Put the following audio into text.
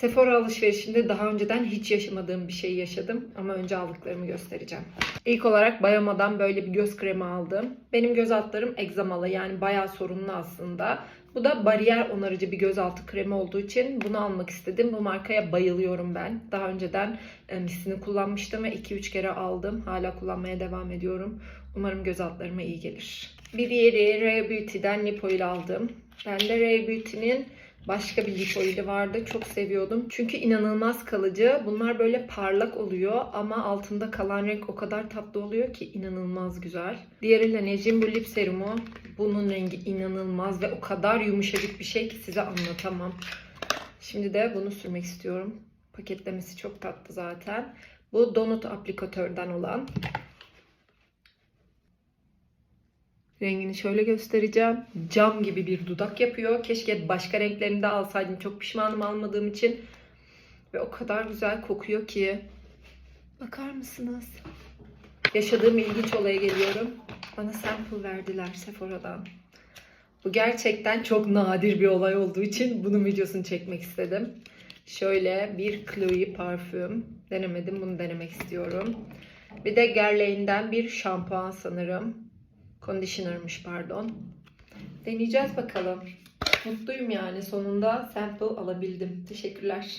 Sephora alışverişinde daha önceden hiç yaşamadığım bir şey yaşadım ama önce aldıklarımı göstereceğim. İlk olarak Bayama'dan böyle bir göz kremi aldım. Benim göz altlarım egzamalı yani bayağı sorunlu aslında. Bu da bariyer onarıcı bir gözaltı kremi olduğu için bunu almak istedim. Bu markaya bayılıyorum ben. Daha önceden e, misini kullanmıştım ve 2-3 kere aldım. Hala kullanmaya devam ediyorum. Umarım göz altlarıma iyi gelir. Bir diğeri Rare Beauty'den lip oil aldım. Ben de Rare Beauty'nin başka bir lip oili vardı. Çok seviyordum. Çünkü inanılmaz kalıcı. Bunlar böyle parlak oluyor ama altında kalan renk o kadar tatlı oluyor ki inanılmaz güzel. Diğeri Laneige bu lip serumu. Bunun rengi inanılmaz ve o kadar yumuşacık bir şey ki size anlatamam. Şimdi de bunu sürmek istiyorum. Paketlemesi çok tatlı zaten. Bu Donut aplikatörden olan. Rengini şöyle göstereceğim. Cam gibi bir dudak yapıyor. Keşke başka renklerini de alsaydım. Çok pişmanım almadığım için. Ve o kadar güzel kokuyor ki. Bakar mısınız? Yaşadığım ilginç olaya geliyorum. Bana sample verdiler Sephora'dan. Bu gerçekten çok nadir bir olay olduğu için bunun videosunu çekmek istedim. Şöyle bir Chloe parfüm. Denemedim. Bunu denemek istiyorum. Bir de Guerlain'den bir şampuan sanırım. Conditioner'mış pardon. Deneyeceğiz bakalım. Mutluyum yani sonunda sample alabildim. Teşekkürler.